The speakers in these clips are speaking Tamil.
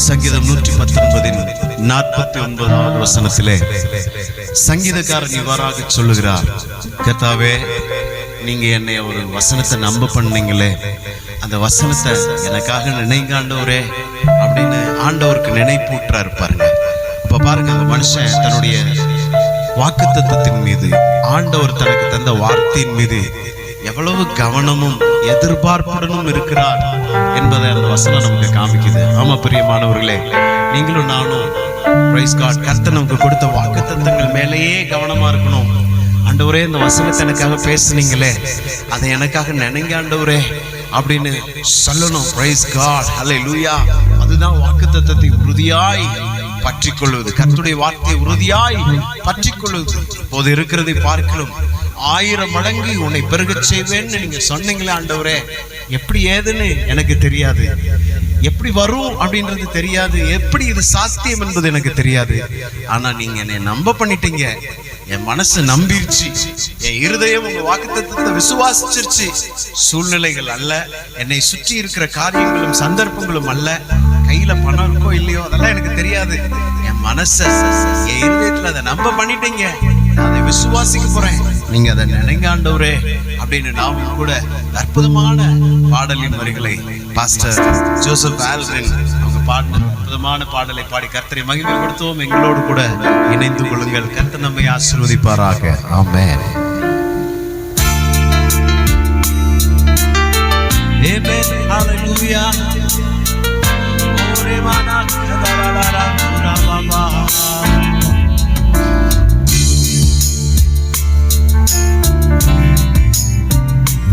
சங்கீதம் நூற்றி பத்தொன்பதின் நாற்பத்தி ஒன்பதாவது வசனத்திலே சங்கீதக்காரன் இவ்வாறாக சொல்லுகிறார் கத்தாவே நீங்க என்னை ஒரு வசனத்தை நம்ப பண்ணீங்களே அந்த வசனத்தை எனக்காக நினைங்க ஆண்டவரே அப்படின்னு ஆண்டவருக்கு நினைப்பூட்டுறாரு பாருங்க. இப்ப பாருங்க அந்த மனுஷன் தன்னுடைய வாக்குத்தத்தத்தின் மீது ஆண்டவர் தனக்கு தந்த வார்த்தையின் மீது எவ்வளவு கவனமும் எதிர்பார்ப்புடனும் இருக்கிறார் என்பதை அந்த வசனம் நமக்கு காமிக்குது. ஆமா பிரியமானவர்களே நீங்களும் நானும் பிரைஸ் காட் கர்த்தர் நமக்கு கொடுத்த வாக்குத்தத்தங்கள் மேலேயே கவனமா இருக்கணும். ஆண்டவரே இந்த வசனத்தை எனக்காக பேசுனீங்களே அதை எனக்காக நினைங்க ஆண்டவரே அப்படின்னு சொல்லணும். பிரைஸ் காட் ஹலே லூயா அதுதான் வாக்குத்தத்தத்தை உறுதியாய் பற்றிக்கொள்வது. கொள்வது வார்த்தையை உறுதியாய் பற்றிக்கொள்வது. போது இருக்கிறதை பார்க்கணும் ஆயிரம் மடங்கு உன்னை பெருகச் செய்வேன்னு நீங்க சொன்னீங்களே ஆண்டவரே எப்படி ஏதுன்னு எனக்கு தெரியாது. எப்படி வரும் அப்படின்றது தெரியாது. எப்படி இது சாத்தியம் என்பது எனக்கு தெரியாது. ஆனா நீங்க என்னை நம்ப பண்ணிட்டீங்க. என் மனசு நம்பிருச்சு. என் இருதயம் உங்க வாக்குத்தத்தத்தை விசுவாசிச்சிருச்சு. சூழ்நிலைகள் அல்ல. என்னை சுற்றி இருக்கிற காரியங்களும் சந்தர்ப்பங்களும் அல்ல. கையில பணம் இருக்கோ இல்லையோ அதெல்லாம் எனக்கு தெரியாது. என் மனச என் இருதயத்துல அதை நம்ப பண்ணிட்டீங்க. நான் அதை விசுவாசிக்க போறேன். நீங்க அதை நினைங்க ஆண்டவரே அப்படின்னு நாமும் கூட அற்புதமான பாடலின் வரிகளை பாஸ்டர் ஜோசப் ஆல்ரின் அவங்க பாடின அற்புதமான பாடலை பாடி கர்த்தரை மகிமைப்படுத்துவோம் எங்களோடு கூட இணைந்து கொள்ளுங்கள் கர்த்தர் நம்மை ஆசீர்வதிப்பாராக ஆமே Amen. Hallelujah. Ore.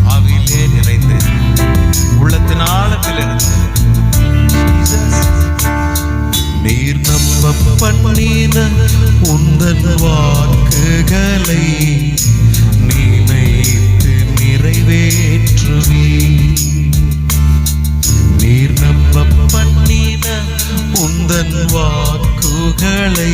ஆவியிலே நிறைந்து உள்ளத்தின் ஆழத்திலிருந்து நீர் நம்ப பண்ணின உந்தன் வாக்குகளை நினைத்து நிறைவேற்றுவி. நீர் நம்ப பண்ணின உந்தன் வாக்குகளை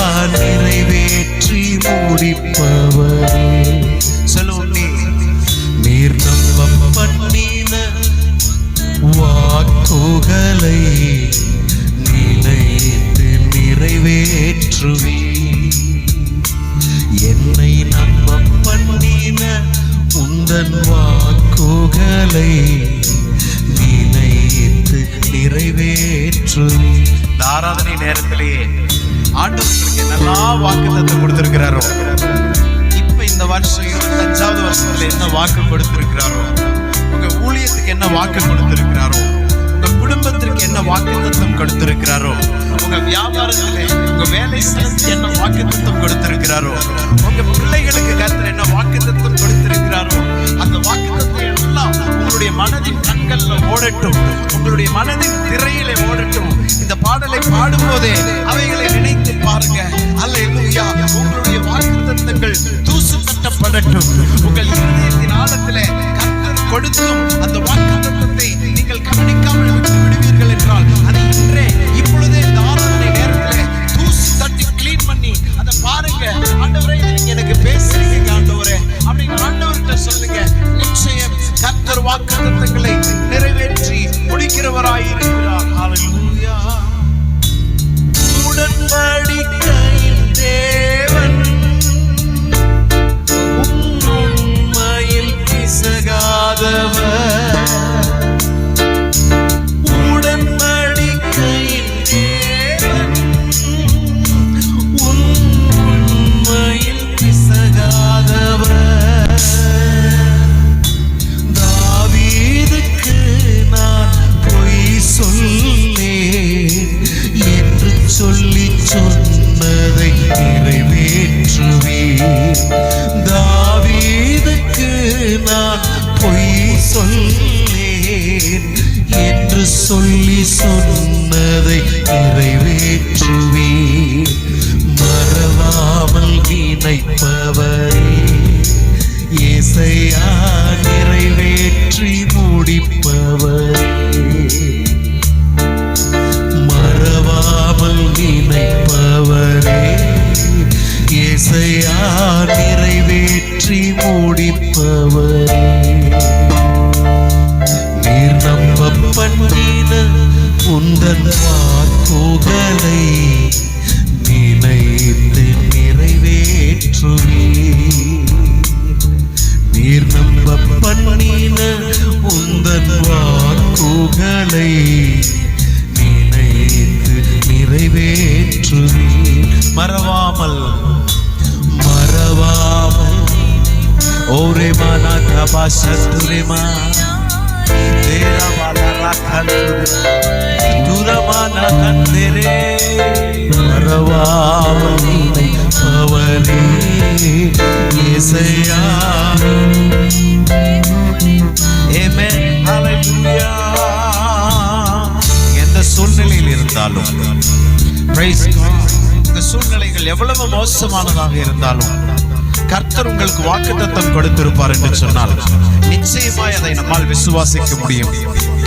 உந்தன் வாக்குகளை நினைத்து நிறைவேற்று. இந்த ஆராதனை நேரத்திலேயே ஆண்டவர்களுக்கு நல்லா வாக்கு கொடுத்திருக்கிறாரோ இப்ப இந்த வருஷம் இருபத்தஞ்சாவது வருஷத்துல என்ன வாக்கு கொடுத்திருக்கிறாரோ உங்க ஊழியத்துக்கு என்ன வாக்கு கொடுத்திருக்கிறாரோ குடும்பத்திற்கு என்ன வாக்கு தத்துவம் கொடுத்திருக்கிறாரோ? உங்க வியாபாரத்திலே உங்க வேலை ஸ்தலத்துக்கு என்ன வாக்கு தத்துவம் கொடுத்திருக்கிறாரோ? உங்க பிள்ளைகளுக்கு கருத்து என்ன வாக்கு தத்துவம் கொடுத்திருக்கிறாரோ? அந்த வாக்கு தத்துவம் எல்லாம் உங்களுடைய மனதின் கண்கள்ல ஓடட்டும். உங்களுடைய மனதின் திரையிலே ஓடட்டும். இந்த பாடலை பாடும் போதே அவைகளை நினைத்து பாருங்க. அல்லேலூயா. உங்களுடைய வாக்குத்தத்தங்கள் தூசு கட்டப்படட்டும் உங்கள் இருதயத்தின் ஆழத்திலே கர்த்தர் கொடுத்தும் அந்த வாக்குத்தத்தத்தை கர்த்தர் வாக்குத்தத்தங்களை நிறைவேற்றி முடிக்கிறவராயிருக்கிறார். ஹalleluya உடன்படிக்கையின் புகழை நினைத்து நிறைவேற்றுவீர் மறவாமல் மறவாமல். ஓரே மாலா தபா சத்துரிமா தேரா மாலா ராக்கந்துரு துரமானா கந்தரே மறவாமல் அவரே. இசையா Amen. Hallelujah. இருந்தாலும் இந்த சூழ்நிலைகள் எவ்வளவு மோசமானதாக இருந்தாலும் கர்த்தர் உங்களுக்கு வாக்குத்தத்தம் கொடுத்திருப்பார் என்று சொன்னால் நிச்சயமாய் அதை நம்மால் விசுவாசிக்க முடியும்.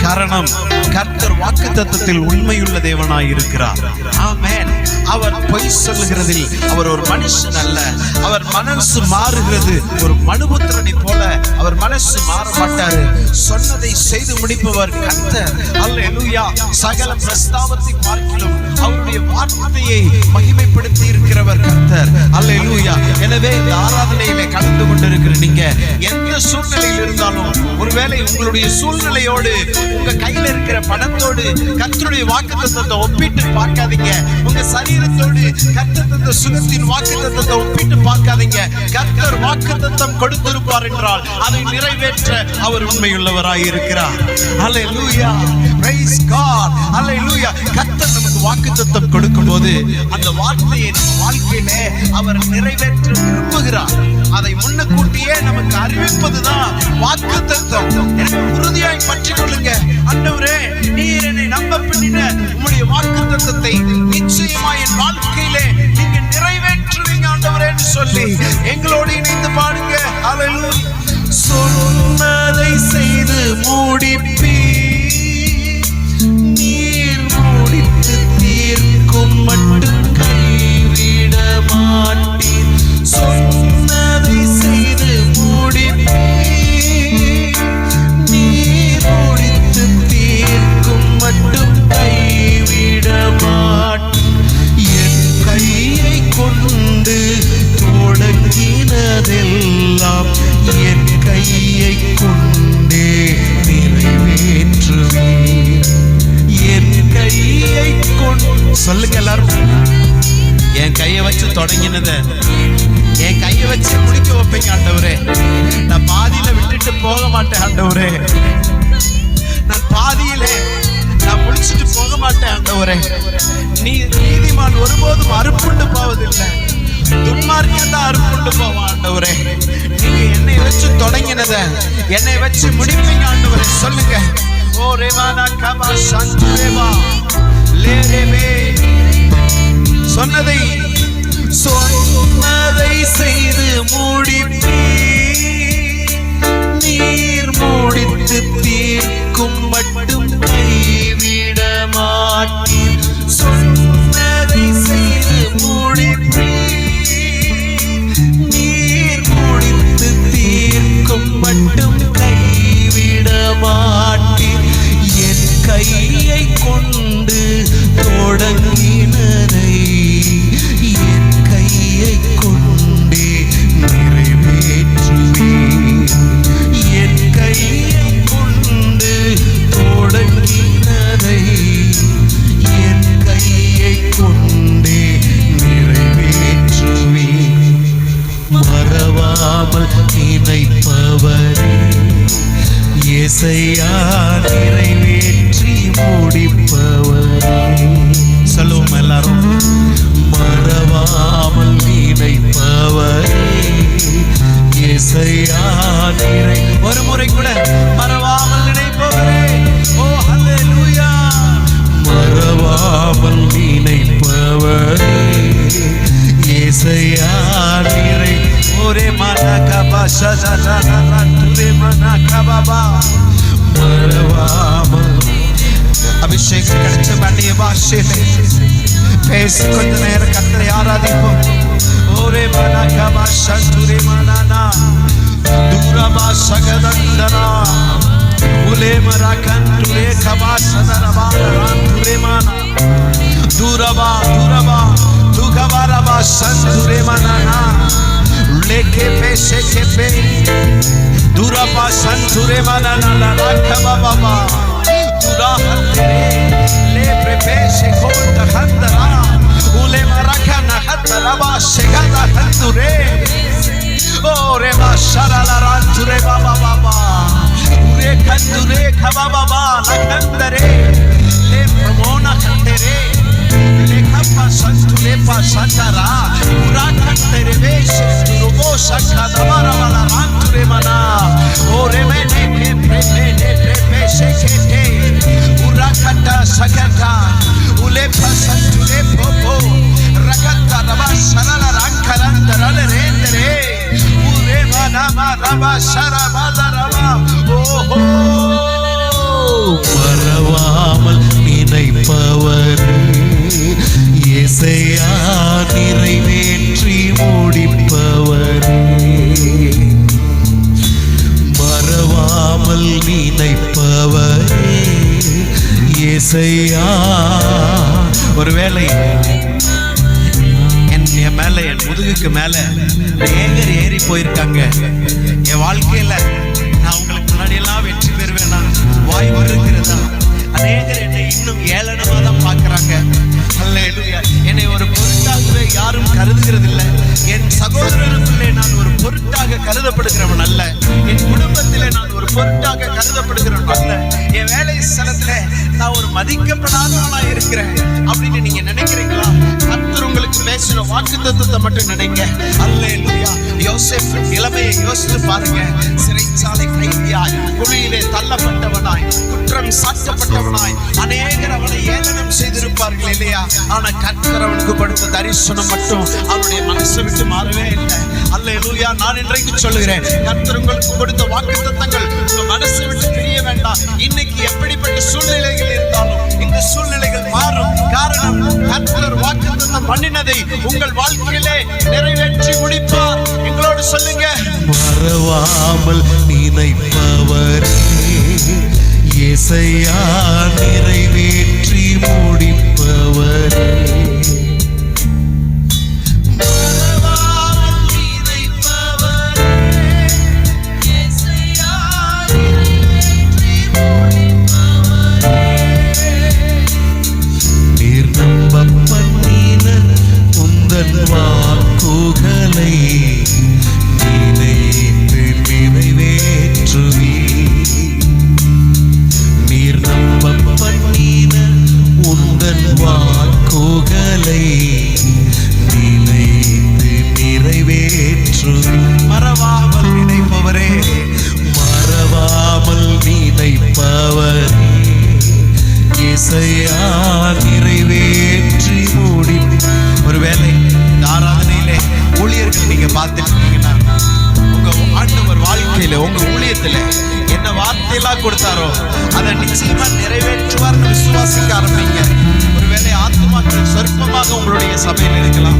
காரணம் கர்த்தர் வாக்குத்தத்தத்தில் உண்மையுள்ள தேவனாய் இருக்கிறார் ஆமேன். அவர் பொய் சொல்லுகிறதில் அவர் ஒரு மனுஷன் அல்ல. அவர் மனசு மாறுகிறது. ஒரு மனுபுத்திரனை போல அவர் மனசு மாற மாட்டாரு சொன்னதை செய்து முடிப்பவர் கர்த்தர். அல்லேலூயா. சகல பிரஸ்தாபத்தை பார்க்கிலும் அவருடைய வார்த்தையை மகிமைப்படுத்தி இருக்கிறவர் கர்த்தர். அல்லேலூயா. எனவே இந்த ஆராதனையிலே கலந்து கொண்டிருக்கிற நீங்க எந்த சூழ்நிலையில் இருந்தாலும் ஒருவேளை உங்களுடைய சூழ்நிலையோடு உங்க கையில இருக்கிற பணத்தோடு கர்த்தருடைய வாக்குத்தத்தத்தை ஒப்பிட்டு பார்க்காதீங்க. உங்க சரீரத்தோடு கத்த தந்த சுகத்தின் வாக்குத்தத்தத்தை ஒப்பிட்டு பார்க்காதீங்க. கர்த்தர் வாக்குத்தத்தம் கொடுத்திருப்பார் என்றால் அதை நிறைவேற்ற அவர் உண்மையுள்ளவராய் இருக்கிறார். அல்லேலூயா praise அலை லூயா கத்தர் நமக்கு வாக்குத்தத்தம் கொடுக்கும்போது அந்த வார்த்தையை நம்ம வாழ்க்கையிலே அவர் நிறைவேற்ற விரும்புகிறார். அதை முன்னக்கூட்டியே நமக்கு அறிவிப்பதுதான் வாக்குத்தத்தம். எனக்கு உறுதியாய் பற்றிக் கொள்ளுங்க அன்னவரே நீர் என்னை நம்ப பண்ணின உம்முடைய வாக்குத்தத்தத்தை நிச்சயமா என் வாழ்க்கையிலே நீங்க நிறைவேற்றுவீங்க ஆண்டவரேன்னு சொல்லி எங்களோடு இணைந்து பாடுங்க. அல்லேலூயா சொன்னதை செய்து முடிப்பீ கையை கொண்டு சொல்லுங்க எல்லாரும். என் கையை வச்சு தொடங்கினத. என் கையை வச்சு முடிக்க வைப்பீங்க ஆண்டவரே. நான் பாதியில விட்டுட்டு போக மாட்டேன் ஆண்டவரே. நான் பாதியிலே நான் முடிச்சிட்டு போக மாட்டேன் ஆண்டவரே. நீ நீதிமான் ஒருபோதும் அறுப்புண்டு போவதில்லை. துன்மார்க்கன் தான் அறுப்புண்டு போவான் ஆண்டவரே. நீங்க என்னை வச்சு தொடங்கினத என்னை வச்சு முடிப்பீங்க ஆண்டவரே. சொல்லுங்க. ஓ ரேவானா கபா சந்து ரேவா. லே சொன்னதை சொன்னதை செய்து முடிப்பே நீர் முடித்து தீர்க்கும் மட்டும் கைவிட மாட்டீர் சொன்னதை செய்து முடிப்பே நீர் முடித்து தீர்க்கும் மட்டும் கைவிட மாட்டீர் என் கையை கொண்டு தொடங்கினதை என் கையை கொண்டே நிறைவேற்றுவேன். என் கையை கொண்டு தொடங்கினதை என் கையை கொண்டே நிறைவேற்றுவேன். மறவாமல் நினைப்பவரே இசையா நிறை இசையா நிறை ஒரு முறை கூட மறவாமல் நினைப்பவரே. ஓ ஹalleluya. மறவாமல் நினைப்பவரே. இசையா நிறை ஒரே மனகபா சதரரரா துரே மனகபா மறவாமல். அபிஷேகம் கிடைச்ச மண்ணிய பாஷையிலே. பேசி கொஞ்ச நேரம் கத்தரை ஆராதிப்போம். Ore mana kama santuri manana Dura ma sagadandana Ule marakan ture kama sadaraba Ranture mana Duraba duraba Dugabaraba santure manana Leke pe seke pe Duraba santure manana Lalaka baba Dura hatere Lebre sakara Pura kantere vesh Durugo shakha davara vala ranture mana Ore mene ke premene preme shekete Pura kata shakata Ule pasan tule popo Rakata rava sharala rankarandaral rendere Ure manama rava sharabala rava Oho மறவாமல் நினைப்பவர் இசை இசையா ஒருவேளை என் என் மேல என் முதுகுக்கு மேல ஏங்கர் ஏறி போயிருக்காங்க. என் வாழ்க்கையில நான் உங்களுக்கு முன்னாடி எல்லாம் வெற்றி பெறுவேனா? வாய்ப்பு இருக்கிறதா அநேகர் என்னை இன்னும் ஏளனமா தான் பாக்குறாங்க என்னை ஒரு பொருட்டாகவே யாரும் கருதுகிறதில்லை. என் சகோதரருக்குள்ளே நான் ஒரு பொருட்டாக கருதப்படுகிறவன் அல்ல. என் குடும்பத்திலே நான் ஒரு பொருட்டாக கருதப்படுகிறவன் அல்ல. என் வேலை ஸ்தலத்துல நான் ஒரு மதிக்கப்படாதவனா இருக்கிறேன். அப்படின்னு நீங்க நினைக்கிறீங்களா? கத்தர் உங்களுக்கு பேசுற வாக்கு தத்துவத்தை மட்டும் நினைங்க. அல்லேலூயா. யோசிப் நிலைமையை யோசித்து பாருங்க. சிறைச்சாலை கைதியாய் குழியிலே தள்ளப்பட்டவனாய் குற்றம் சாட்டப்பட்டவனாய் அநேகர் அவனை ஏளனம் செய்திருப்பார்கள் இல்லையா? ஆனா கர்த்தர் அவனுக்கு கொடுத்த தரிசனம் மட்டும் அவனுடைய மனசை விட்டு மாறவே இல்லை. அல்லேலூயா நான் இன்றைக்கு சொல்லுகிறேன் கர்த்தர் உங்களுக்கு கொடுத்த வாக்கு தத்தங்கள் உங்க மனசை விட்டு பிரிய வேண்டாம். இன்னைக்கு எப்படிப்பட்ட சூழ்நிலைகள் இருந்தாலும் இந்த சூழ்நிலைகள் மாறும். காரணம் கர்த்தர் வாக்கு தத்தம் பண்ணினதை உங்கள் வாழ்க்கையிலே நிறைவேற்றி முடிப்பார். எங்கள் சொல்லுங்க. மறவாமல் நினைப்பவரே இசையா நிறைவேற்றி முடிப்பவரே. ஊழியர்கள் உங்க ஆண்டவர் வாழ்க்கையில உங்க ஊழியத்துல என்ன வார்த்தையெல்லாம் கொடுத்தாரோ அதை நிச்சயமா நிறைவேற்றுவார்னு விசுவாசிக்க ஆரம்பிங்க. ஆத்துமாக்கள் சொற்பமாக உங்களுடைய சபையில் இருக்கலாம்.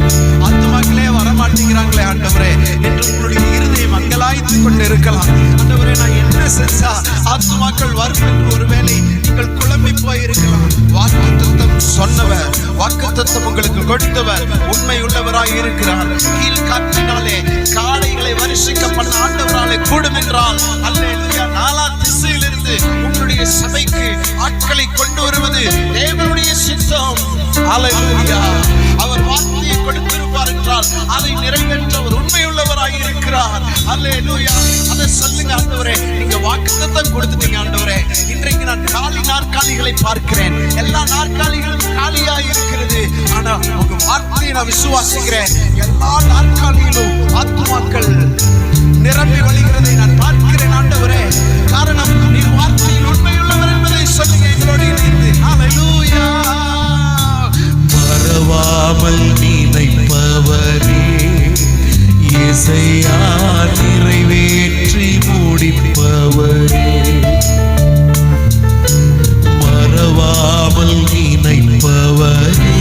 ஆத்துமாக்களே வரமாட்டேங்கிறாங்களே ஆண்டவரே. என்று உங்களுடைய இருதயம் அங்கலாய்த்து கொண்டு இருக்கலாம். ஆண்டவரே நான் என்ன செஞ்சா ஆத்துமாக்கள் வரும் என்று ஒருவேளை நீங்கள் குழம்பி போயிருக்கலாம். வாக்கு தத்தம் சொன்னவர் வாக்கு தத்தம் உங்களுக்கு கொடுத்தவர் உண்மை உள்ளவராய் இருக்கிறார். கீழ் காற்றினாலே காளைகளை வருஷிக்க பண்ண ஆண்டவராலே கூடும் என்றால் அல்ல நாலா திசையிலிருந்து உங்களுடைய சபைக்கு ஆட்களை கொண்டு வருவது தேவனுடைய சித்தம். அல்லேலூயா அவர் வார்த்தையை கொடுத்திருப்பார் என்றால் அதை நிறைவேற்ற அவர் உண்மையுள்ளவராய் இருக்கிறார். அல்லேலூயா அதை சொல்லுங்க ஆண்டவரே. நீங்க வாக்குத்தத்தம் கொடுத்துட்டீங்க ஆண்டவரே. இன்றைக்கு நான் காலி நாற்காலிகளை பார்க்கிறேன். எல்லா நாற்காலிகளும் காலியா இருக்கிறது. ஆனா உங்க வார்த்தையை நான் விசுவாசிக்கிறேன். எல்லா நாற்காலிகளும் ஆத்துமாக்கள் நிரம்பி வழிகிறதை நான் பார்க்கிறேன் ஆண்டவரே. காரணம். நீர் வார்த்தையில் உண்மையுள்ளவர் என்பதை சொல்லுங்க எங்களோடு இணைந்து. பரவாமல் மறவாமல் நினைப்பவரே இசையா நிறைவேற்றி முடிப்பவரே. மறவாமல் நினைப்பவரே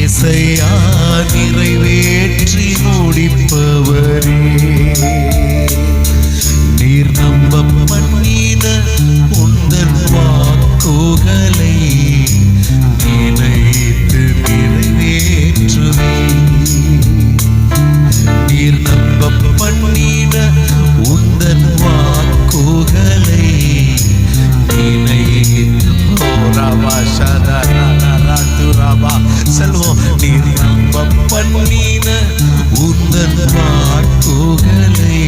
இசையா நிறைவேற்றி முடிப்பவரே. நீர்